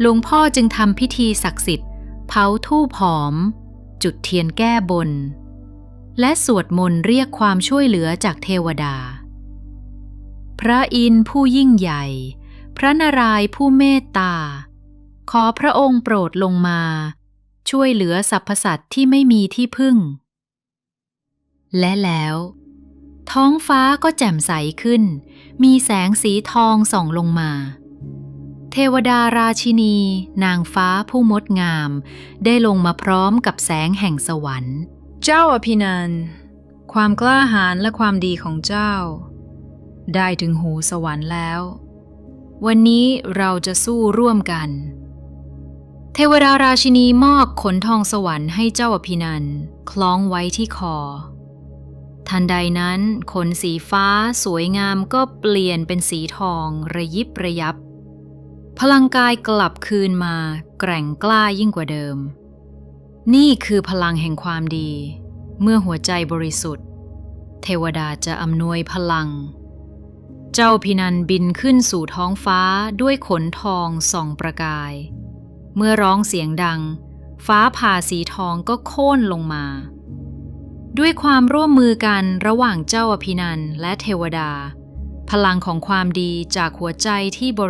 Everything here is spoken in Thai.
หลวงพ่อจึงทำพิธีศักดิ์สิทธิ์ เผาทูปหอม จุดเทียนแก้บน และสวดมนต์เรียกความช่วยเหลือจากเทวดา พระอินทร์ผู้ยิ่งใหญ่ พระนารายณ์ผู้เมตตา ขอพระองค์โปรดลงมา ช่วยเหลือสรรพสัตว์ที่ไม่มีที่พึ่ง และแล้ว ท้องฟ้าก็แจ่มใสขึ้น มีแสงสีทองส่องลงมา เทวดาราชินี นางฟ้าผู้มดงาม ได้ลงมาพร้อมกับแสงแห่งสวรรค์ เจ้าอภินันความกล้าหาญและความดีของเจ้า ได้ถึงหูสวรรค์แล้ว วันนี้เราจะสู้ร่วมกัน เทวดาราชินีมอบขนทองสวรรค์ให้เจ้าอภินันคล้องไว้ที่คอ ทันใดนั้นขนสีฟ้าสวยงามก็เปลี่ยนเป็นสีทองระยิบระยับ พลังกายกลับคืนมาแกร่งกล้ายิ่งกว่าเดิม นี่คือพลังแห่งความดี เมื่อหัวใจบริสุทธิ์ เทวดาจะอำนวยพลัง เจ้าพินันบินขึ้นสู่ท้องฟ้าด้วยขนทองส่องประกาย เมื่อร้องเสียงดัง ฟ้าผ่าสีทองก็โค่นลงมา ด้วยความร่วมมือกันระหว่างเจ้าอภินันและเทวดา พลังของความดีจากหัวใจที่บริ